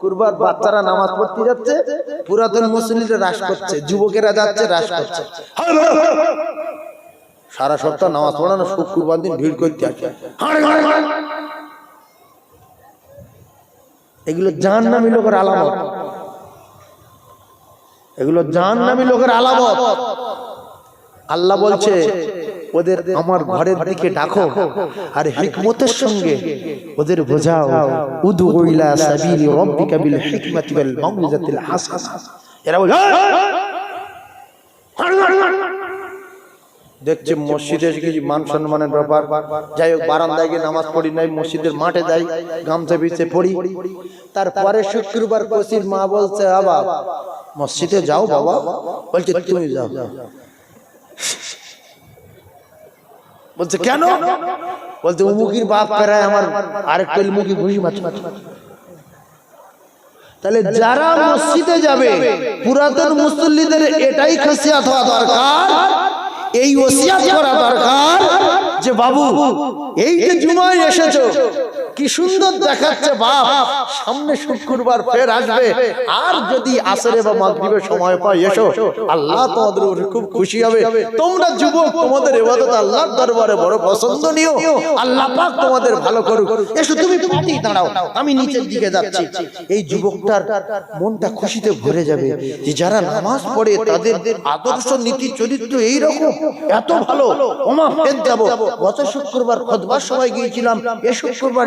কুরবার বাচ্চারা নামাজ পড়তে যাচ্ছে, পুরাতন মুসলিমরা রাস করছে, যুবকেরা যাচ্ছে রাস করছে। সারা সপ্তাহ নামাজ পড়ানো শুক্রবার দিন ভিড় করতে আসে। এগুলো জান নামি লোকের আলামত। এগুলো জান নামি লোকের আলামত। আল্লাহ বলছে ওদের আমার ঘরের দিকে ডাকো আর হিকমতের সঙ্গে ওদের বোঝাও। উদু সাবিলি বিল হিকমাতি ওয়াল মাউইজাতিল হাসানা। এরা বলে দেখছে মসজিদে কিছু মান সম্মানের ব্যাপার। যাই হোক, বারান্দায় গিয়ে নামাজ পড়ি, নাই মসজিদের মাঠে যাই, গামছা বিছে পড়ি। তারপরে শুক্রবার কসির মা বলছে আবা মসজিদে যাও বাবা। বলছে, তুমি যাও। বলছে, কেন? বলছে, উমুকির বাপ পেরায় আমার আরেকটা উমুকি ঘুষি মাছ তাহলে যারা মসজিদে যাবে, পুরাতন মুসল্লিদের এটাই খাসিয়াত হওয়া দরকার, এই ওসিয়াত করা দরকার যে, বাবু, এই যে জুমায় এসেছ কি সুন্দর দেখাচ্ছে বাপ। সামনে শুক্রবার ফের আসবে। আর যদি আসরে বা মাগরিবের সময় পাই এসো। আল্লাহ তোমাদের উপরে খুব খুশি হবে। তোমরা যুবক তোমাদের ইবাদত আল্লাহর দরবারে বড় পছন্দনীয়। আল্লাহ পাক তোমাদের ভালো করুক। এসো তুমি পাটি দাঁড়াও। আমি নিচের দিকে যাচ্ছি। এই যুবকটার মনটা খুশিতে ভরে যাবে যে যারা নামাজ পড়ে তাদের আদর্শ নীতি চরিত্র এই রকম এত ভালো। ওমা ফের যাব। গত শুক্রবার খতবার সময় গিয়েছিলাম। এ শুক্রবার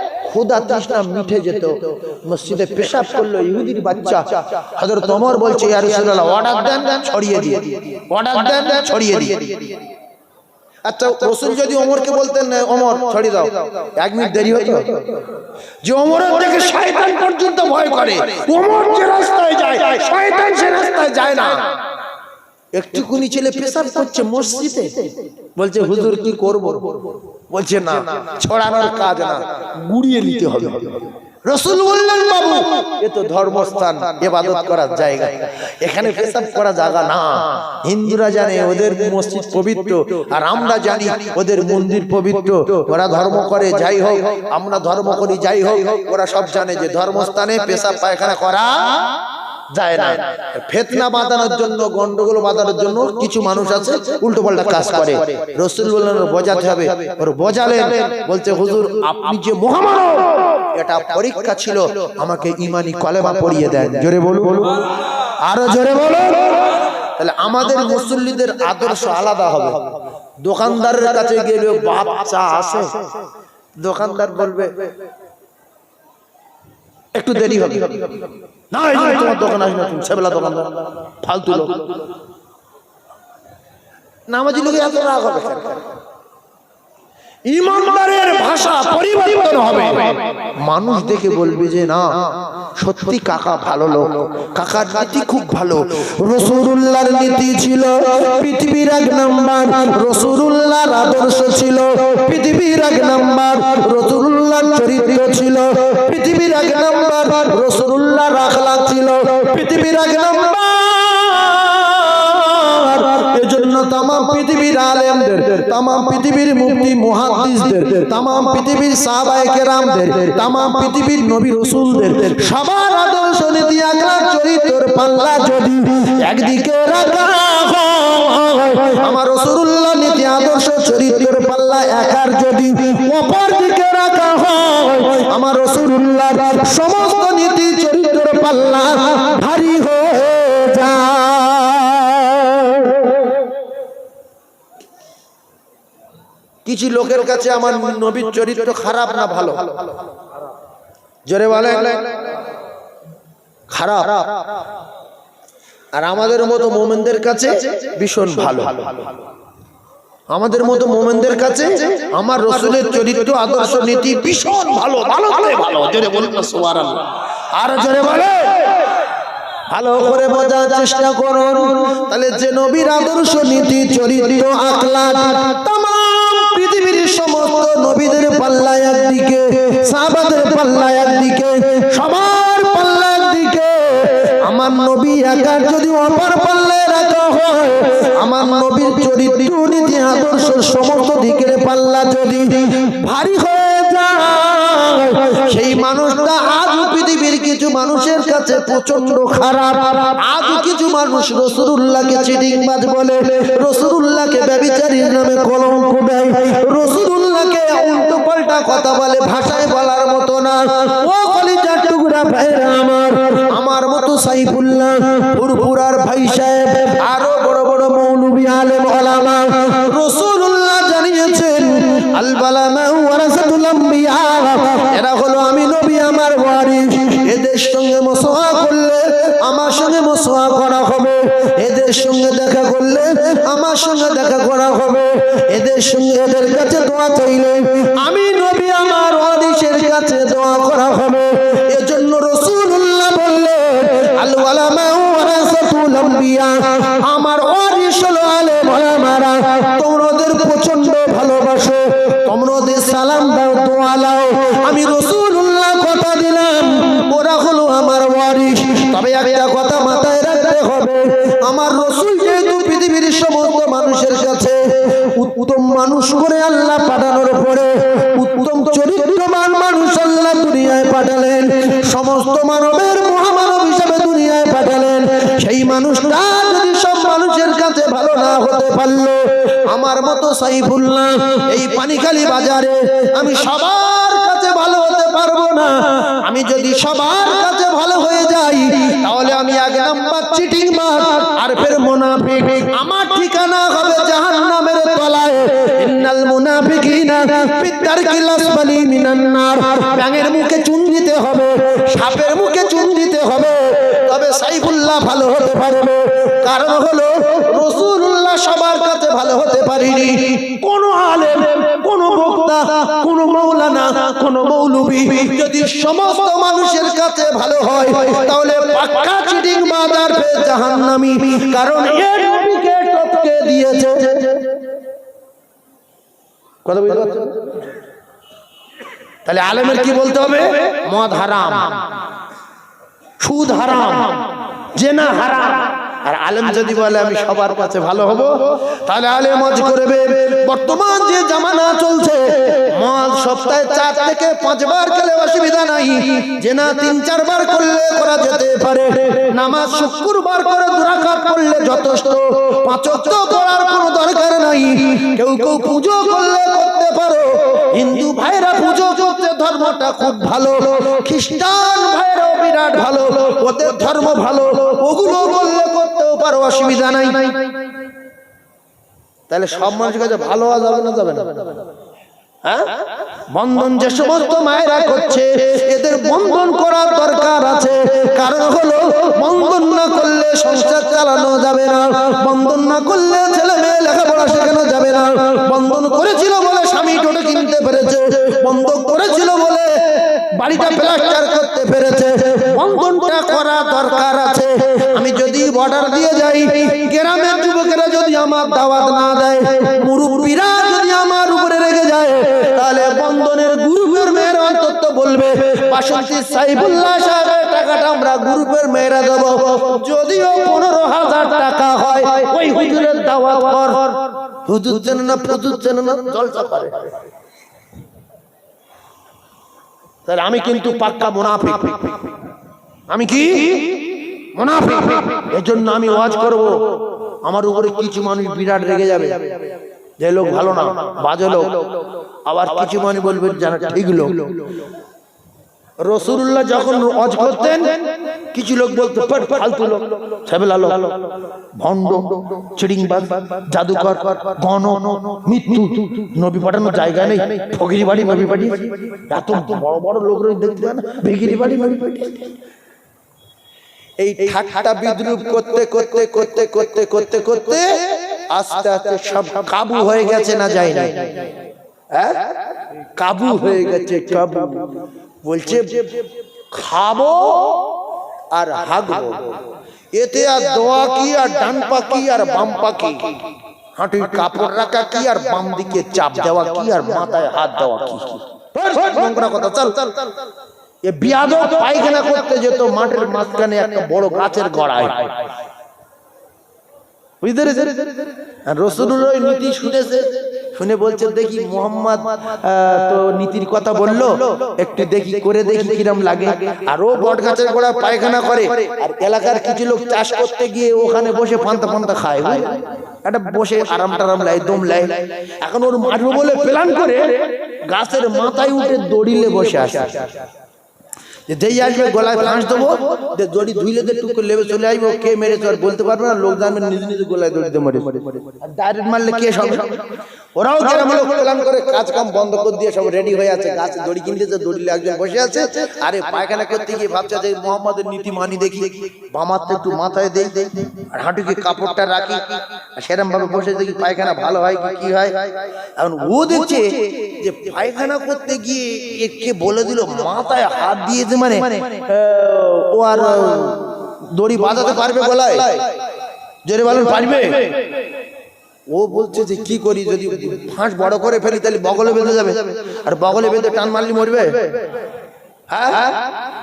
খুদা তৃষ্ণা মিঠে যেত। মসজিদে পেশাব করল ইহুদির বাচ্চা। হযরত ওমর বলছে ইয়া রাসূলুল্লাহ অর্ডার দেন ছড়িয়ে দিয়ে অর্ডার দেন ছড়িয়ে দিয়ে আচ্ছা রসুল যদি ওমরকে বলতেন ওমর ছড়িয়ে দাও। এক মিনিট দেরি হতো? যে ওমরের থেকে শয়তান পর্যন্ত ভয় করে। ওমর যে রাস্তায় যায় শয়তান সে রাস্তায় যায় না। একটুকুনি ছেলে পেশাব করছে মসজিদে। বলছে হুজুর কি করব? বলছে না ছড়ানোর কাজ না গুড়িয়ে নিতে হবে। রসুল বললেন বাবু এ তো ধর্মস্থান এবাদত করার জায়গা। এখানে পেশাব করা জায়গা না। হিন্দুরা জানে ওদের মসজিদ পবিত্র। আর আমরা জানি ওদের মন্দির পবিত্র। ওরা ধর্ম করে যাই হোক আমরা ধর্ম করি যাই হোক। ওরা সব জানে যে ধর্মস্থানে পেশাব পায়খানা করা। যায় না। ফেতনা বাঁধানোর জন্য গন্ডগোল বাঁধানোর জন্য কিছু মানুষ আছে উল্টো পাল্টা কাজ করে। রসুল বললেন বোঝাতে হবে। ওর বোঝালেন বলছে হুজুর আপনি যে মহামানব এটা পরীক্ষা ছিল আমাকে ইমানি কলেমা পড়িয়ে দেন। জোরে বলুন। আরও জোরে বলুন। তাহলে আমাদের মুসল্লিদের আদর্শ আলাদা হবে। দোকানদারের কাছে গেলে বাপ চা আসে দোকানদার বলবে একটু দেরি হবে। না এই যে তোমার দোকান আসবে না তুমি সেবেলা দোকানদার ফালতু লোক। নামাজি লোকে এত রাগ হবে ইমানদারের ভাষা পরিবর্তন হবে। মানুষ দেখে বলবে যে না সত্যি কাকা ভালো লোক। কাকার নীতি খুব ভালো। রসুরুল্লাহর নীতি ছিল পৃথিবীর এক নাম্বার। রসুরুল্লাহর আদর্শ ছিল পৃথিবীর এক নাম্বার। রসুরুল্লাহর চরিত্র ছিল পৃথিবীর এক নাম্বার। রসুরুল্লাহর পৃথিবীর এক নাম্বার। এজন্য তাম পৃথিবীর আলেমদের তাম পৃথিবীর মুক্তি মুহাদ্দিসদের তাম পৃথিবীর সাহাবায়ে কেরামদের তাম পৃথিবীর নবী রাসূলদের, সবার আদর্শ নীতি আখলাক চরিত্রের পাল্লা যদি একদিকে রাখা আমার রাসূলুল্লাহ নীতি, আদর্শ, চরিত্রের পাল্লা একার যদি অপর দিকে রাখা হয়, আমার রাসূলুল্লাহর সমস্ত নীতি চরিত্রের পাল্লা ভারী হয়ে কিছু লোকের কাছে আমার নবীর চরিত্র খারাপ না ভালো? জোরে বলে খারাপ। আর আমাদের মতো মোমেনদের কাছে ভীষণ ভালো। আমাদের মতো মোমেনদের কাছে আমার রসুলের চরিত্র আদর্শ নীতি ভীষণ ভালো ভালো ভালো জোরে বলুন আর জোরে বলে। ভালো করে বোঝার চেষ্টা করুন। তাহলে যে নবীর আদর্শ নীতি চরিত্র আখলাক তাম পৃথিবীর সমস্ত সাহাবাদের পাল্লা একদিকে সবার পাল্লা একদিকে আমার নবী একার যদি অপার পাল্লায় আমার নবীর চরিত্র নীতি আদর্শ সমস্ত দিকের পাল্লা যদি ভারী হয়ে যায়, সেই মানুষটা আজ পৃথিবীর কিছু মানুষের কাছে প্রচণ্ড খারাপ। আজ কিছু মানুষ রসুল্লাহকে চিটিংবাজ বলে রসুল্লাহকে ব্যবিচারীর নামে কলঙ্ক দেয় রসুল্লাহকে উল্টো পাল্টা কথা বলে, ভাষায় বলার মতো না। ও কলিজার টুকরা ভাইরা আমার আমার মতো সাইফুল্লাহ, ফুরফুরার ভাই সাহেব, আরও আলেম এদের সঙ্গে এদের কাছে দোয়া চাইলে আমি নবী, আমার কাছে দোয়া করা হবে। এজন্য রসুল্লাহ বললেন আল ওয়ালামা ওয়ারাসাতুল একটা কথা মাথায় রাখতে হবে। আমার রসুল যেহেতু পৃথিবীর সমস্ত মানুষের কাছে উত্তম মানুষ করে আল্লাহ পাঠানোর পরে উত্তম চরিত্রবান মানুষ আল্লাহ দুনিয়ায় পাঠালেন, সমস্ত মানবের মহামানব হিসাবে দুনিয়ায় পাঠালেন। সেই মানুষটা যদি সব মানুষের কাছে ভালো না হতে পারল, আমার মতো সাইফুল্লাহ এই পানিখালি বাজারে আমি সবার কাছে ভালো হতে পারব না। আমি যদি সবার কাছে ভালো তাহলে আমি এক নাম্বার চিটিং মার আর ফের মুনাফিক। আমার ঠিকানা হবে জাহান্নামের তলায়। ইন্নাল মুনাফিকিনা ফিদ্দারকিল বালি মিনান নার ব্যাঙের মুখে চুন দিতে হবে, সাপের মুখে চুন দিতে হবে। তবে সাইফুল্লাহ ভালো হতে পারবে। কারণ হলো রসুল্লাহ সবার কাছে ভালো হতে পারিনি। কোন আলেম, কোন বক্তা, কোন মৌলানা কোন মৌলবী যদি সমস্ত মানুষের কাছে ভালো হয়, তাহলে পাক্কা চিটিং বাজার কারণ এর টপকে দিয়েছে। কথা বুঝতে পারছ? তাহলে আলেমের কি বলতে হবে? মদ হারাম। সুদ হারাম। জেনা হারাম। আর আলেম যদি বলে আমি সবার কাছে ভালো হব তাহলে আলেম মজ করবে বর্তমান যে জামানা চলছে মদ সপ্তাহে চার থেকে পাঁচবার খেলে অসুবিধা নাই। জেনা তিন চারবার করলে করা যেতে পারে। নামাজ শুক্রবার করে দুরাকাত করলে যথেষ্ট। পাঁচক তো পড়ার কোনো দরকার নাই। কেউ কেউ পুজো করলে করতে পারো। হিন্দু ভাইরা পুজো করতে ধর্মটা খুব ভালো। খ্রিস্টান ভাইরাও বিরাট ভালো। ওদের ধর্ম ভালো। ওগুলো করতেও পারো অসুবিধা নাই। তাহলে সব মানুষের কাছে ভালো হওয়া যাবে না যাবে না? হ্যাঁ? বন্ধন যে সমস্ত মায়েরা করছে, এদের বন্ধন করার দরকার আছে। কারণ হলো, বন্ধন না করলে সংসার চালানো যাবে না। বন্ধন না করলে ছেলে মেয়ে লেখাপড়া শেখানো যাবে না। বন্ধন করেছিল বলে স্বামী টোটো কিনতে পেরেছে। বন্ধ করেছিল বলে বাড়িটা প্লাস্টার করতে পেরেছে। বন্ধনটা করা দরকার আছে যদি বর্ডার দিয়ে যাই। গ্রামের যুবকেরা যদি আমার দাওয়াত না দেয়, মুরব্বীরা যদি আমার উপরে রেগে যায়, তাহলে বন্ধনের গ্রুপের মেয়ের অন্তত বলবে, বাসন্তী সাইফুল্লাহ সাহেবের টাকাটা আমরা গ্রুপের মেয়েরা দেবো। যদিও পনেরো হাজার টাকা হয়, ওই হুজুরের দাওয়াত হুজুর না প্রচুর না জলসা আমি কিন্তু পাক্কা মুনাফিক। আমি কি? মুনাফিক। এজন্য আমি ওয়াজ করব। আমার উপরে কিছু মানুষ বিরাট রেগে যাবে। যে লোক ভালো না বাজে লোক। আবার কিছু মানুষ বলবে জানা ঠিক লোক। রসুল্লাহ যখন ওয়াজ করতেন কিছু লোক বলতো "পাট, ফালতু লোক ছেবেলা লোক। ভণ্ড চিড়িংবাজ জাদুকর গণ মৃত্যু নবী পাঠানোর জায়গা নেই। ফকিরি বাড়ি নবী পাঠি এত বড় বড় লোক দেখতে পায় না? ভিগিরি বাড়ি নবী পাঠিয়ে এই ঠাট্টা বিদ্রুপ করতে করতে করতে করতে করতে করতে আস্তে আস্তে সব কাবু হয়ে গেছে না যায় না হ্যাঁ? কাবু হয়ে গেছে কাবু। বলছে খাব আর হাগবো। এতে আর দোয়া কি আর ডান পাকি আর বাম পাকি হাঁটুর কাপড় রাখা কি আর বাম দিকে চাপ দেওয়া কি আর মাথায় হাত দেওয়া কি? নোংরা কথা চল। পায়খানা করতে যেত, মাঠের মাঝখানে একটা বড় গাছের গড়ায়। নীতি শুনেছে, শুনে বলছে, দেখি মোহাম্মদ তো নীতির কথা বলল, একটু দেখি, করে দেখি কিরম লাগে। আর ও বট গাছের গোড়া পায়খানা করে, আর এলাকার কিছু লোক চাষ করতে গিয়ে ওখানে বসে ফান্তা ফান্তা খায়? একটা বসে আরাম টারাম লাই, দম লাই। এখন ওর মাঠবো বলে প্ল্যান করে, গাছের মাথায় উঠে দড়িলে বসে আসে যে যেই আসবে, গলায় ফাঁস দেবো, যে দড়ি ধুইলে দিয়ে টুকু লেবে চলে আসব কে মেরেছে আর বলতে পারবে না, লোক নিজে নিজে মরে ডাইরেক্ট মারলে কে সব ওরাও গ্রাম লোক প্ল্যান করে কাজ কাম বন্ধ করে দিয়ে সব রেডি হয়ে আছে গাছে দড়ি কিনতেছে দড়ি একজন বসে আছে আরে পায়খানা করতে গিয়ে ভাবছে যে মোহাম্মদের নীতি মানি দেখি বামাতে একটু মাথায় দেই আর হাঁটুকে কাপড়টা রাখি আর সেরকম ভাবে বসে দেখি পায়খানা ভালো হয় কি কি হয়। এখন ও দেখছে যে পায়খানা করতে গিয়ে একে বলে দিল মাথায় হাত দিয়েছে মানে আহ, ও আর দড়ি বাঁধাতে পারবে গলায় জোরে বলেন পারবে। ও বলছে যে কি করি, যদি ফাঁস বড় করে ফেলি, তাহলে বগলে বেঁধে যাবে। আর বগলে বেঁধে টান মারলি মরবে? হ্যাঁ?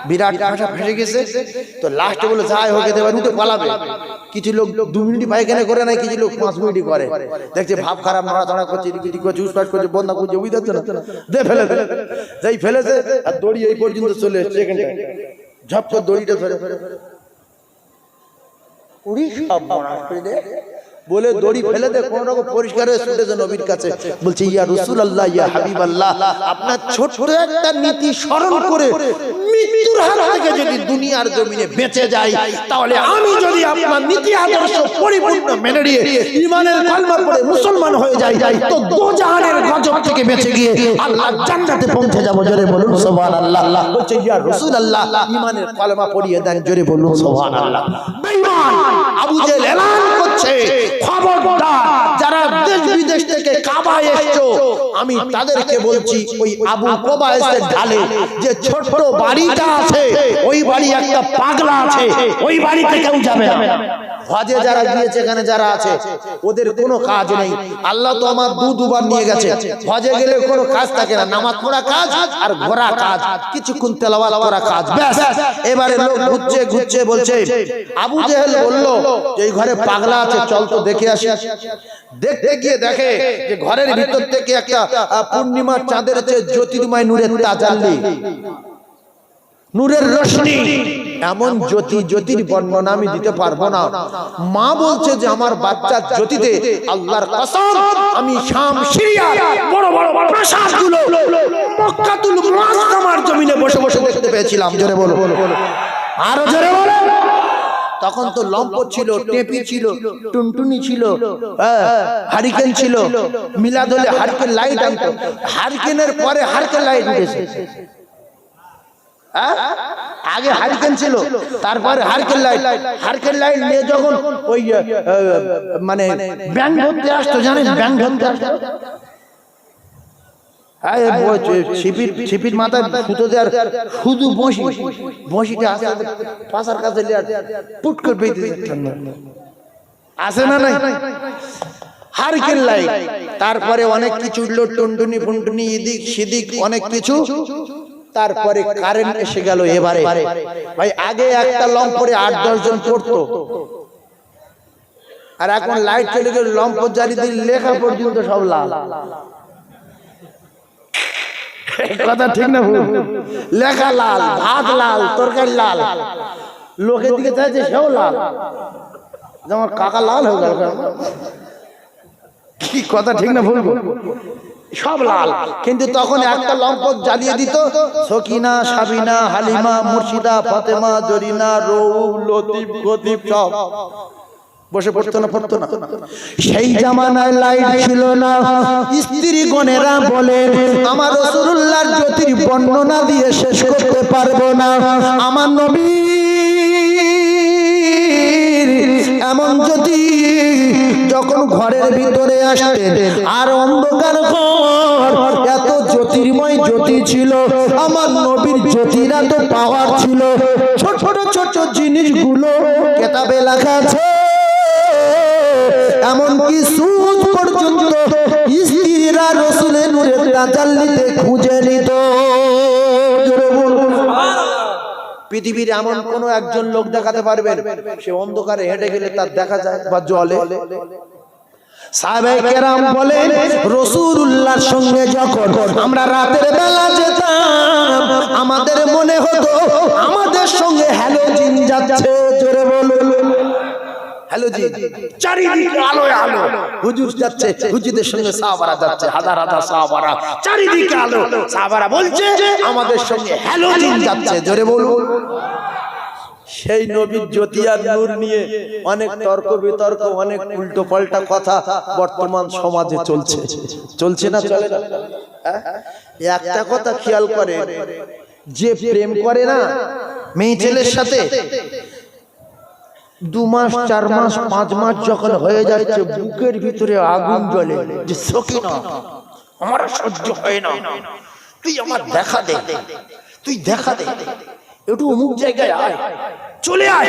বিরাট ফাঁসা গেছে। তো লাস্টে বলে যাই হোক পালাবে। কিছু লোক দু মিনিট করে কিছু লোক পাঁচ মিনিট করে। দেখছে খারাপ করছে দে ফেলে দে। যাই আর দড়ি এই চলে দড়িটা দে। বলে দড়ি ফেলে দে কোন রকম পরিষ্কার হয়ে ছুটেছে নবীর কাছে। বলছে ইয়া রসুল আল্লাহ ইয়া হাবিব আল্লাহ আপনার ছোট্ট একটা নীতি স্মরণ করে মৃত্যুর হাত থেকে যদি দুনিয়ার জমিনে বেঁচে যাই তাহলে আমি যদি আপনার নীতি আদর্শ পরিপূর্ণ মেনে নিয়ে ইমানের কলমা পড়ে মুসলমান হয়ে যাই যাই তো দোজাহানের গজব থেকে বেঁচে গিয়ে আল্লাহ জান্নাতে পৌঁছে যাব জোরে বলুন সুবহানাল্লাহ। আল্লাহ বলছে ইয়া রাসূল আল্লাহ ইমানের কলমা পড়িয়ে দেন জোরে বলুন সুবহানাল্লাহ বেঈমান আবু জেহেল এলান করছে খবরদার যারা দেশ বিদেশ থেকে কাবা এসছো। আমি তাদেরকে বলছি, ওই আবু কোবায়েসের ঢালে যে ছোট্ট বাড়িটা আছে, ওই বাড়ি একটা পাগলা আছে, ওই বাড়িতে কেউ যাবে না। হজে যারা গিয়েছে, এখানে যারা আছে, ওদের কোনো কাজ নেই। আল্লাহ তো আমার দু দুবার নিয়ে গেছে। হজে গেলে কোনো কাজ থাকে না, নামাজ পড়া কাজ আর ঘোরা কাজ। কিছুক্ষণ তেলাওয়াত করা কাজ, ব্যাস। এবারে লোক ঘুরছে ঘুরছে, বলছে, আবু জেহেল বলল যে এই ঘরে পাগলা আছে, চল তো দেখে আসি। দেখতে গিয়ে দেখে যে ঘরের ভিতর থেকে একটা আহ, পূর্ণিমার চাঁদের চেয়ে জ্যোতির্ময় নূরের তাজাল্লি। নূরের রশ্মি। এমন জ্যোতি জ্যোতির বর্ণনা আমি দিতে পারব না। মা বলছে যে আমার বাচ্চার জ্যোতিতে আল্লাহর কসম আমি শাম সিরিয়া বড় বড় প্রাসাদগুলো মক্কাতুল মুআজ্জামার জমিনে বসে বসে দেখতে পেয়েছিলাম। জোরে বলো। আরও জোরে বলো। তখন তো লম্প ছিল টেপি ছিল টুনটুনি ছিল হ্যাঁ, হারিকেন ছিল মিলাদ হলে হারিকেন লাইট আনতো। হারিকেনের পরে হারিকেন লাইট উঠেছে। হ্যাঁ? আগে হারিকেন ছিল তারপরে হারকেল লাইট হারকেল লাইট নিয়ে যখন ওই মানে ব্যাংক ধরতে আসতো জানেন ব্যাংক ধরতে আসতো? হ্যাঁ, ছিপির ছিপির মাথায় সুতো দেওয়ার শুধু বসি। বসিটা আস্তে আস্তে পাশার কাছে পুট করে পেতে আসে না নাই? হারকেল লাইট তারপরে অনেক কিছু উঠল টুনটুনি ফুনটুনি এদিক সেদিক অনেক কিছু। তারপরে কারেন্ট এসে গেল এবারে। ভাই আগে একটা লম্পরে আট দশ জন পড়তো। আর এখন লাইট চলে গেল লম্প জারি দিল লেখা পর্যন্ত সব লাল। কথা ঠিক না লেখা লাল, ভাত লাল, তরকারি লাল। লোকের দিকে চাইছে সেও লাল। যেমন কাকা লাল হয়ে গেল কি কথা ঠিক না ভুল? সব লাল। কিন্তু তখন একটা লম্পট জ্বালিয়ে দিত, সকিনা, সাবিনা, হালিমা, মুর্শিদা, ফাতেমা, জরিনা রৌফ লতিফ গতিফ সব। বসে পড়তো না পড়তো না। সেই জামানায় লাইট ছিল না। স্ত্রী গণেরা বলে আমার রসুল্লাহর জ্যোতির বর্ণনা দিয়ে শেষ করতে পারব না। আমার নবী এমন যদি যখন ঘরের ভিতরে আসতেন আর অন্ধকার ঘর এত জ্যোতির্ময় জ্যোতি ছিল। আমার নবীর জ্যোতির এত পাওয়ার ছিল। ছোট ছোট ছোট জিনিসগুলো কেতাবে লেখা আছে। এমনকি সুদ পর্যন্ত স্ত্রীরা রসুলের নূরের তাজাল্লিতে খুঁজে নিত। পৃথিবীর এমন কোন একজন লোক দেখাতে পারবেন সে অন্ধকারে হেঁটে গেলে তার দেখা যায় বা জলে। সাহাবায়ে বলেন, রাসূলুল্লাহর সঙ্গে যখন আমরা রাতের বেলা যেতাম, আমাদের মনে হতো আমাদের সঙ্গে হ্যালোজিন যাচ্ছে। জোরে বলুন। হ্যালোজিন চারিদিকে আলোয় আলো। হুজুর যাচ্ছে হুজুরদের সঙ্গে সাহাবারা যাচ্ছে হাজার হাজার সাহাবারা। চারিদিকে আলো। সাহাবারা বলছে আমাদের সঙ্গে যাচ্ছে। জোরে বলুন। সেই নবীর জ্যোতি আর নূর নিয়ে অনেক তর্ক বিতর্ক অনেক উল্টো পাল্টা কথা বর্তমান সমাজে চলছে। চলছে। না চলে না? হ্যাঁ? একটা কথা খেয়াল করে। যে প্রেম করে না মেয়ে ছেলের সাথে। দু মাস চার মাস পাঁচ মাস যখন হয়ে যাচ্ছে বুকের ভিতরে আগুন জ্বলে যে সকি না আমার সহ্য হয় না। তুই আমার দেখা দে তুই দেখা দে। একটু অমুক জায়গায় আয় চলে আয়।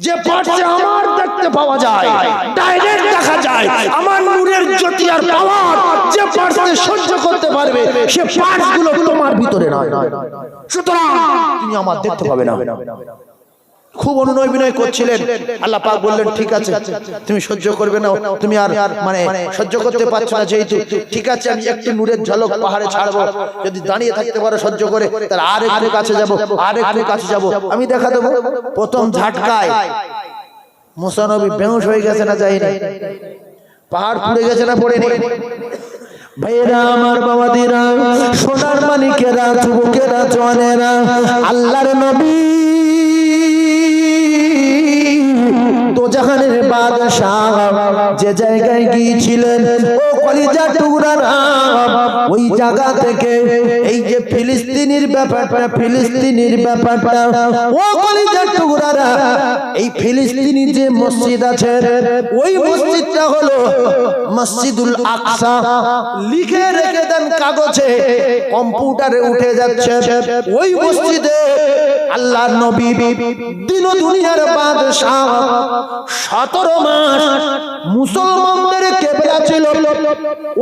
যে পাঠে আমার দেখতে পাওয়া যায় ডাইরেক্ট দেখা যায় আমার নূরের জ্যোতি আর পাওয়ার যে পাঠে সহ্য করতে পারবে সে পাঠগুলো তোমার ভিতরে নয়। সুতরাং তুমি আমার দেখতে পাবে না। খুব অনুনয় বিনয় করছিলেন। আল্লাহ পাক বললেন, ঠিক আছে, তুমি সহ্য করবে না, তুমি আর মানে সহ্য করতে পারছ না যেহেতু। ঠিক আছে, আমি একটু নূরের ঝলক পাহাড়ে ছাড়বো। যদি দাঁড়িয়ে থাকতে পারো সহ্য করে, তাহলে আর একটু কাছে যাব আর একটু কাছে যাব। আমি দেখা দেবো, প্রথম ঝাটকায় মুসানবী বেহুশ হয়ে গেছে না যায়নি? পাহাড় পুড়ে গেছে না পড়েনি? ভাইরা আমার বাবাদিরা, সোনার মানিকেরা, যুবকেরা জনেরা আল্লাহর নবী দোজাহানের বাদশাহ যে জায়গায় গিয়েছিলেন ও ওই জায়গা থেকে এই যে ফিলিস্তিনির ব্যাপারটা ফিলিস্তিনির ব্যাপারটা, ও কলিজা টুকরারা এই ফিলিস্তিনি যে মসজিদ আছে, ওই মসজিদটা হলো মসজিদুল আকসা। লিখে রেখে দেন কাগজে, কম্পিউটারে উঠে যাচ্ছে। ওই মসজিদে আল্লাহ নবী দিন দুনিয়ার বাদশাহ সতেরো মাস মুসলমানদের কেবলা ছিল।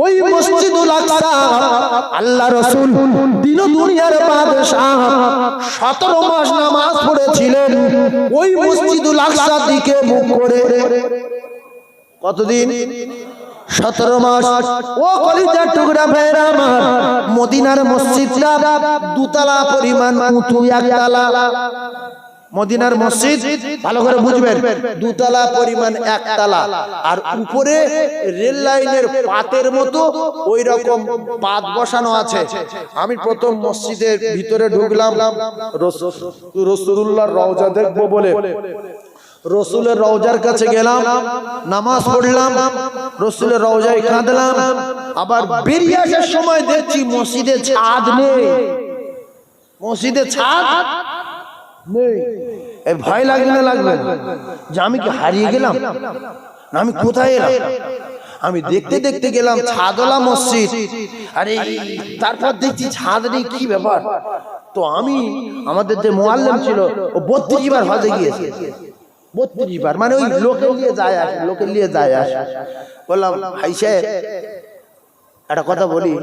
ওই মসজিদুল আকসা আল্লাহ রসুল দিন দুনিয়ার বাদশাহ সতেরো মাস নামাজ পড়েছিলেন। ওই মসজিদুল আকসার দিকে মুখ করে কতদিন? সতেরো মাস। ও কলিজার টুকরা ভাইরা আমার মদিনার মসজিদটা দুতলা পরিমাণ উঁচু একতলা। মদিনার মসজিদ ভালো করে বুঝবেন। দুতলা পরিমাণ একতলা। আর উপরে রেল লাইনের পাতের মতো ওই রকম পাত বসানো আছে। আমি প্রথম মসজিদের ভিতরে ঢুকলাম। রসুল্লাহর রওজা দেখব বলে। রসুলের রওজার কাছে গেলাম। নামাজ পড়লাম। রসুলের রওজায় কাঁদলাম। আবার বেরিয়ে আসার সময় দেখছি মসজিদে ছাদ নেই। মসজিদে ছাদ? এই ভয় লাগবে না লাগবে? যে আমি কি হারিয়ে গেলাম? না, আমি কোথায় এলাম? আমি দেখতে দেখতে গেলাম ছাদলা মসজিদ। আরে, তারপর দেখছি ছাদ নেই, কি ব্যাপার? তো আমি, আমাদের যে মোয়াল্লাম ছিল, ও বত্রিশ বার হজে গিয়েছে। বত্রিশ বার মানে ওই লোকে নিয়ে যায় আসে, লোকে নিয়ে যায় আসে। বললাম, ভাই সাহেব, একটা কথা বলি।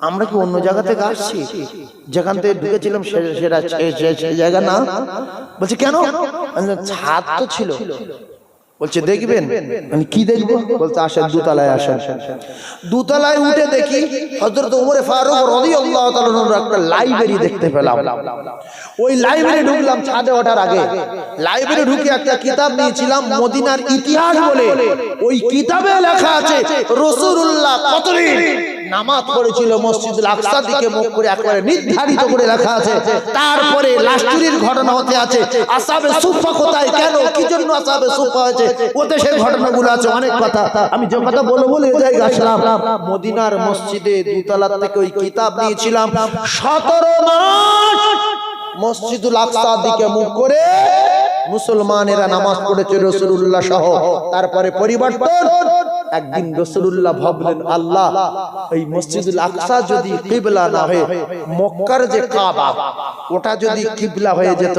আমরা কি অন্য জায়গা থেকে আসছি? যেখান থেকে ঢুকেছিলাম সেটা সে- সে- সে জায়গা না? বলছে, কেন? ছাদ তো ছিল। বলছে, দেখবেন। আমি, কি দেখব? বলতে আসেন, দুতলায় আসেন। দুতলায় উঠে দেখি হযরত ওমরে ফারুক তাআলা আনহুর একটা লাইব্রেরি দেখতে পেলাম। ওই লাইব্রেরি ঢুকলাম ছাদে ওঠার আগে। লাইব্রেরি ঢুকে একটা কিতাব নিয়েছিলাম, মদিনার ইতিহাস বলে। ওই কিতাবে লেখা আছে, রাসূলুল্লাহ কতদিন? নামাজ পড়েছিল মসজিদুল আকসার দিকে মুখ করে একবারে নির্ধারিত করে লেখা আছে। তারপরে লাস্টুরির ঘটনা হতে আছে। আসাবে সুফা কোথায়? কেন? কি জন্য আসাবে সুফা হয়েছে? ওতে সেই ঘটনাগুলো আছে অনেক কথা। আমি যে কথা বলে বলে এই জায়গায় আসলাম। মদিনার মসজিদে দুতলা থেকে ওই কিতাব নিয়েছিলাম। সতেরো মাস মসজিদুল আকসার দিকে মুখ করে মুসলমানেরা নামাজ পড়েছে রসুল্লাহ সহ। তারপরে পরিবর্তন। একদিন রসুল্লাহ ভাবলেন, আল্লাহ, এই মসজিদুল আকসা যদি কিবলা না হয়ে, মক্কার যে কাবা, ওটা যদি কিবলা হয়ে যেত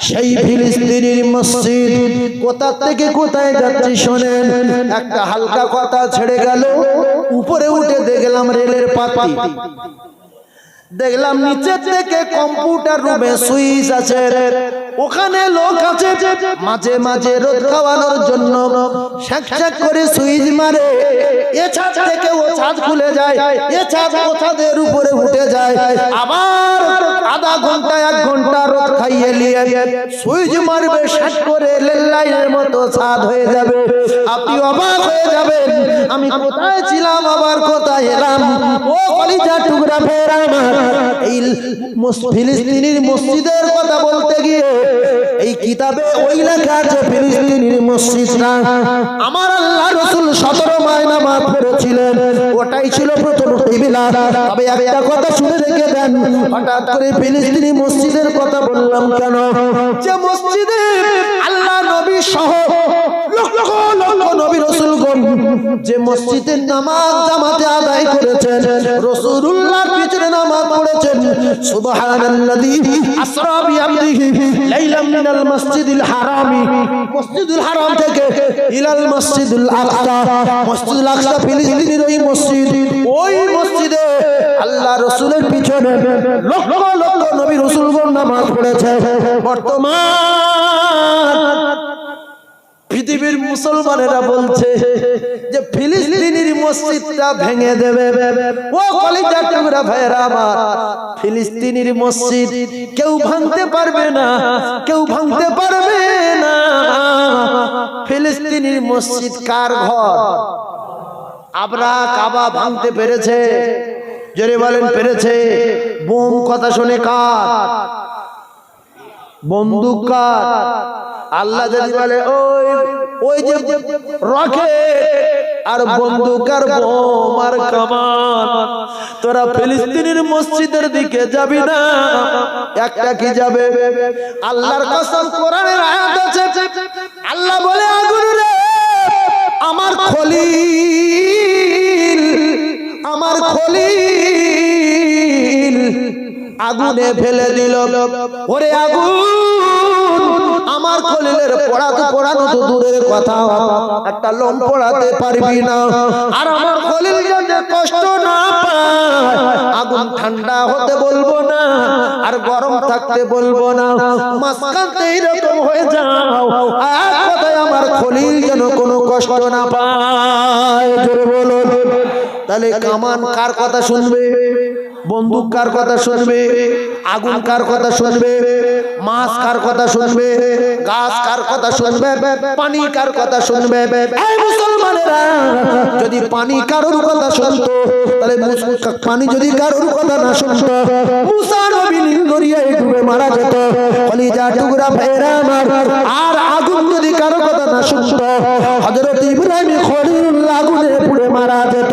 সেই ফিলিস্তিনির মসজিদ কোথা থেকে কোথায় যাচ্ছি শোনেন? একটা হালকা কথা ছেড়ে গেল উপরে উঠে দেখলাম রেলের পাতি। দেখলাম নিচে থেকে কম্পিউটার রুমে সুইচ আছে। ওখানে লোক আছে মাঝে মাঝে রোদ খাওয়ানোর জন্য করে সুইচ মারে। এ ছাদ থেকে ও ছাদ খুলে যায়, এ ছাদ ও ছাদের উপরে উঠে যায়। আবার আধা ঘণ্টা, এক ঘণ্টা রোদ খাইয়ে নিয়ে সুইচ মারবে, শ্যাক করে লেল্লাইয়ের মতো ছাদ হয়ে যাবে। আপনি অবাক হয়ে যাবেন, আমি কোথায় ছিলাম, আবার কোথায় এলাম? ও কলিজা টুকরা ফের ফিলিস্তিনির মসজিদের কথা বলতে গিয়ে এই কিতাবে ওই লেখা আছে, ফিলিস্তিনির মসজিদটা। আমার আল্লাহ রসুল সতেরো মায়না নামাজ পড়েছিলেন। ওটাই ছিল প্রথম কিবিলা। তবে একটা কথা শুনে রেখে দেন, হঠাৎ করে ফিলিস্তিনি মসজিদের কথা বললাম কেন? যে মসজিদে আল্লাহ মসজিদ ওই মসজিদে আল্লাহ রসুলের পিছনে লক্ষ লক্ষ নবী রসুলগণ নামাজ পড়েছে বর্তমান পৃথিবীর মুসলমানেরা বলছে যে ফিলিস্তিনির মসজিদটা ভেঙে দেবে। ও কলিজা টুকরা ভাইরা আমার। ফিলিস্তিনির মসজিদ কেউ ভাঙতে পারবে না। কেউ ভাঙতে পারবে না। ফিলিস্তিনির মসজিদ কার ঘর? আবরা কাবা ভাঙতে পেরেছে। জোরে বলেন পেরেছে। বোম কথা শুনে কার? বন্দুক কার আল্লাহ যদি বলে ওই ওই যে রকেট আর বন্দুক আর বোম আর কামান তোরা ফিলিস্তিনের মসজিদের দিকে যাবি না। একটা কি যাবে? আল্লাহর কসম কোরআনের আয়াত আছে। আল্লাহ বলে আগুন রে আমার খলিল আমার খলিল আগুনে ফেলে দিল। ওরে আগুন, আমার খলিলের পড়াতে পড়ানো তো দূরের কথা। একটা লোম পড়াতে পারবি না। আর আমার খলিল যাতে কষ্ট না আগুন ঠান্ডা হতে বলব না, আর গরম থাকতে বলব না। মাঝখানতে এরকম হয়ে যাও আর কথায় আমার খলিল যেন কোনো কষ্ট না পায়। বলুন, তাহলে কামান কার কথা শুনবে? বন্দুক কার কথা শুনবে? আগুন কার কথা শুনবে? মাছ কার কথা শুনবে? গাছ কার কথা শুনবে? পানি কার কথা শুনবে? মুসলমানেরা যদি পানি কারোর কথা শুনতো তাহলে পানি যদি কারোর কথা না শুনতো মুসা নবী নীল দরিয়ায় ডুবে মারা যেত। কলিজা টুকরা ভাইরা আমার আর আগুন যদি কারও কথা না শুনতো হযরত ইব্রাহিম খলিলুল্লাহ আগুনে পুড়ে মারা যেত।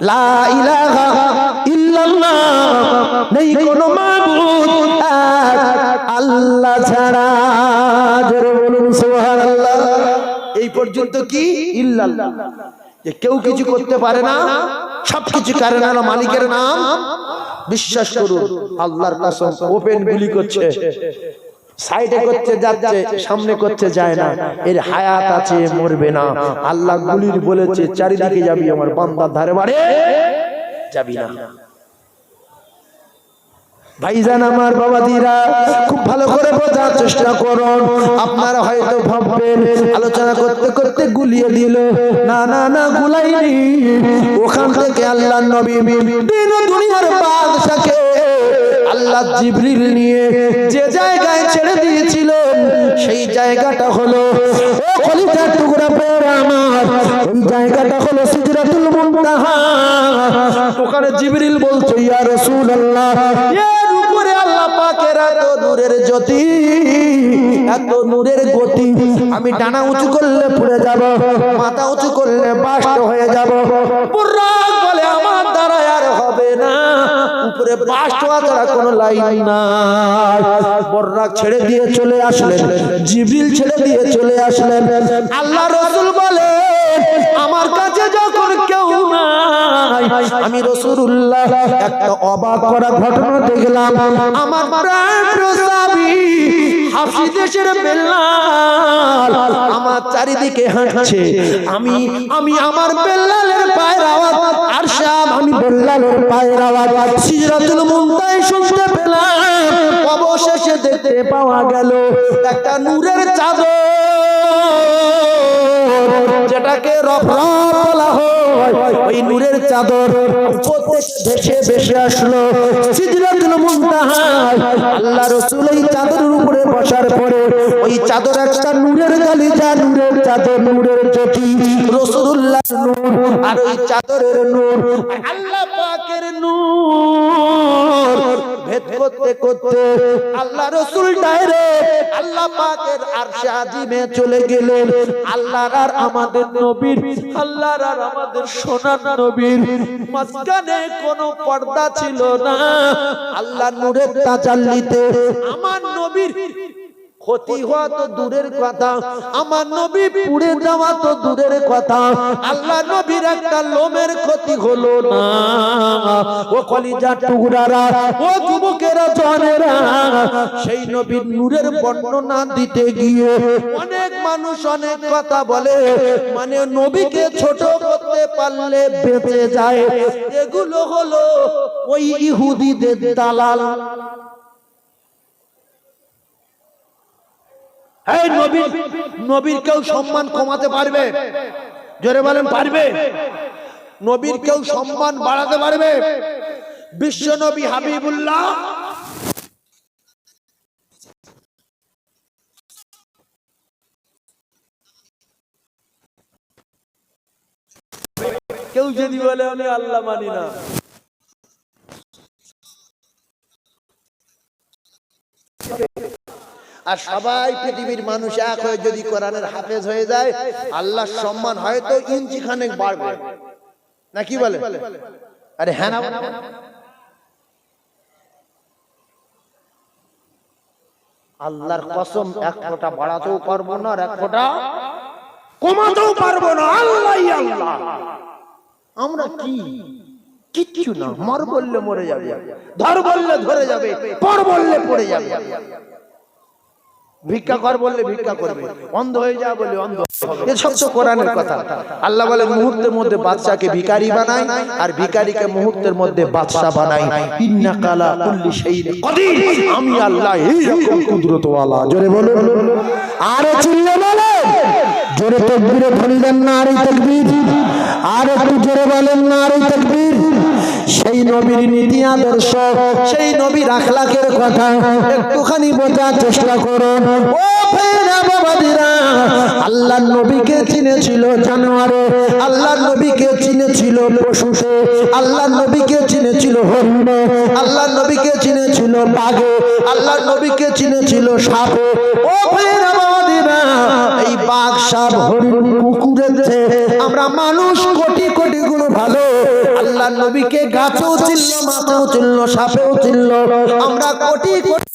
লা আল্লাহ ছাড়া। এই পর্যন্ত কি? যে কেউ কিছু করতে পারে না সব কিছু কারণ হলো মালিকের নাম। বিশ্বাস করুন, আল্লাহর কসম, ওপেন গুলি করছে। সাইডে করতে যাচ্ছে সামনে করতে যায় না। এর হায়াত আছে মরবে না। আল্লাহ গুলির বলেছে চারিদিকে যাবি আমার বান্দার ধারে বাড়ে যাবি না। ভাইজান আমার বাবাদিরা খুব ভালো করে বোঝার চেষ্টা করুন। আপনারা হয়তো ভাববেন আলোচনা করতে করতে গুলিয়ে দিল। না না না গুলাইনি। ওখান থেকে আল্লাহ নবী দিন দুনিয়ার বাদশাকে আল্লাহ জিবরিল নিয়ে যে জায়গায় ছেড়ে দিয়েছিলেন, সেই জায়গাটা হলো জায়গাটা হলো জিবরিল বলছে, ইয়া রাসূলুল্লাহ, এর উপরে আল্লাহ জ্যোতি, এত আমি ডানা উঁচু করলে পড়ে যাব, মাথা উঁচু করলে বাস্ট হয়ে যাব। বলে আমার দ্বারা আর হবে না। উপরে বাস্ট হওয়া ছাড়া কোনো লাইন নাই। বর্রাক ছেড়ে দিয়ে চলে আসলেন। জিবরিল ছেড়ে দিয়ে চলে আসলেন। আল্লাহ রসুল বলে আমার কাছে যখন কেউ নাই আমি রসুল্লাহ একটা অবাক করা ঘটনা দেখলাম। আমার হাফসি দেশের বেল্লাল আমার চারিদিকে হাঁটছে। আমি আমি আমার বেল্লালের পায়ের আওয়াজ সাম আমি বললাম পায়ের আওয়াজ। সিজরাতুল মুনতায় শুনতে পেলাম। অবশেষে দেখতে পাওয়া গেল একটা নূরের চাদর, যেটাকে রফরফ বলা হয়। ওই নূরের চাদর দেশে বেশে আসলো। সিদরাতুল মুনতাহায় আল্লাহ রাসূল এই চাদরের উপরে বসার পরে ওই চাদর একটা নূরের গালিচা নূরের চাদর, নূরের জ্যোতি রাসূলুল্লাহ নূর আর ওই চাদরের নূর। আল্লাহ পাকের নূর ভেদ করতে করতে আল্লাহ রসুল ডাইরেক্ট আল্লাহ পাকের আরশে আজিমে চলে গেলেন। আল্লাহর আর আমাদের নবীর, আল্লাহর আর আমাদের সোনার নবীর মাঝখানে কোনো পর্দা ছিল না। আল্লাহ নূরের তাজাল্লিতে আমার নবীর ক্ষতি হওয়া তো দূরের কথা। আমার নবী পুড়ে যাওয়া তো দূরের কথা। আল্লাহ নবীর একটা লোমের ক্ষতি হলো না। ও কলিজা টুকরারা ও যুবকেরা জনেরা সেই নবীর নূরের বর্ণনা দিতে গিয়ে অনেক মানুষ অনেক কথা বলে মানে নবীকে ছোট করতে পারলে বেঁচে যায়। এগুলো হলো ওই ইহুদিদের দালাল। এই নবীর নবীর কেউ সম্মান কমাতে পারবে? জোরে বলেন, পারবে? নবীর কেউ সম্মান বাড়াতে পারবে? বিশ্ব নবী হাবিবুল্লাহ। কেউ যদি বলে, আমি আল্লাহ মানি না। আর সবাই পৃথিবীর মানুষ এক হয়ে যদি কোরআনের হাফেজ হয়ে যায়, আল্লাহর সম্মান হয়তো ইঞ্চি খানেক বাড়বে। না কি বলে? আরে হ্যাঁ আল্লাহর কসম, এক ফোঁটা বাড়াতেও পারব না আর এক ফোঁটা কমাতেও পারব না। আল্লাহ আল্লাহ। আমরা কি? কিচ্ছু না। মর বললে মরে যাবে। ধর বললে ধরে যাবে। পর বললে পড়ে যাবে। ভিক্ষা কর বললে ভিক্ষা করবে। অন্ধ হয়ে যা বলে অন্ধ হবে। এসব তো কোরআনের কথা। আল্লাহ বলে মুহূর্তের মধ্যে বাদশাকে ভিখারি বানাই আর ভিখারিকে মুহূর্তের মধ্যে বাদশা বানাই। ইন্না কালা কুল্লি শাইইন কদির। আমি আল্লাহ এই রকম কুদরত ওয়ালা জোরে বলুন। আরে চিল্লে বলেন জোরে তাকবীরে ধ্বনি দেন না আরে তাকবীর। আর একটু জোরে বলেন না, আর তকবীর। সেই নবীর নীতি আদর্শ, সেই নবীর আখলাকের কথা একটুখানি বোঝার চেষ্টা করুন। ও আল্লাহ নবীকে চিনেছিল জানোয়ারে, আল্লাহ নবীকে চিনেছিল আল্লাহ নবীকে চিনেছিল হরিণে, আল্লাহ নবীকে চিনেছিল বাঘে, আল্লাহ নবীকে চিনেছিল সাপে। ও এই বাঘ, সাপ, হরিণ, কুকুরের চেয়ে আমরা মানুষ কোটি কোটি গুণ ভালো। আল্লাহ নবীকে গাছেও চিনল, মাথাও চিনল, সাপেও চিনল। আমরা কোটি কোটি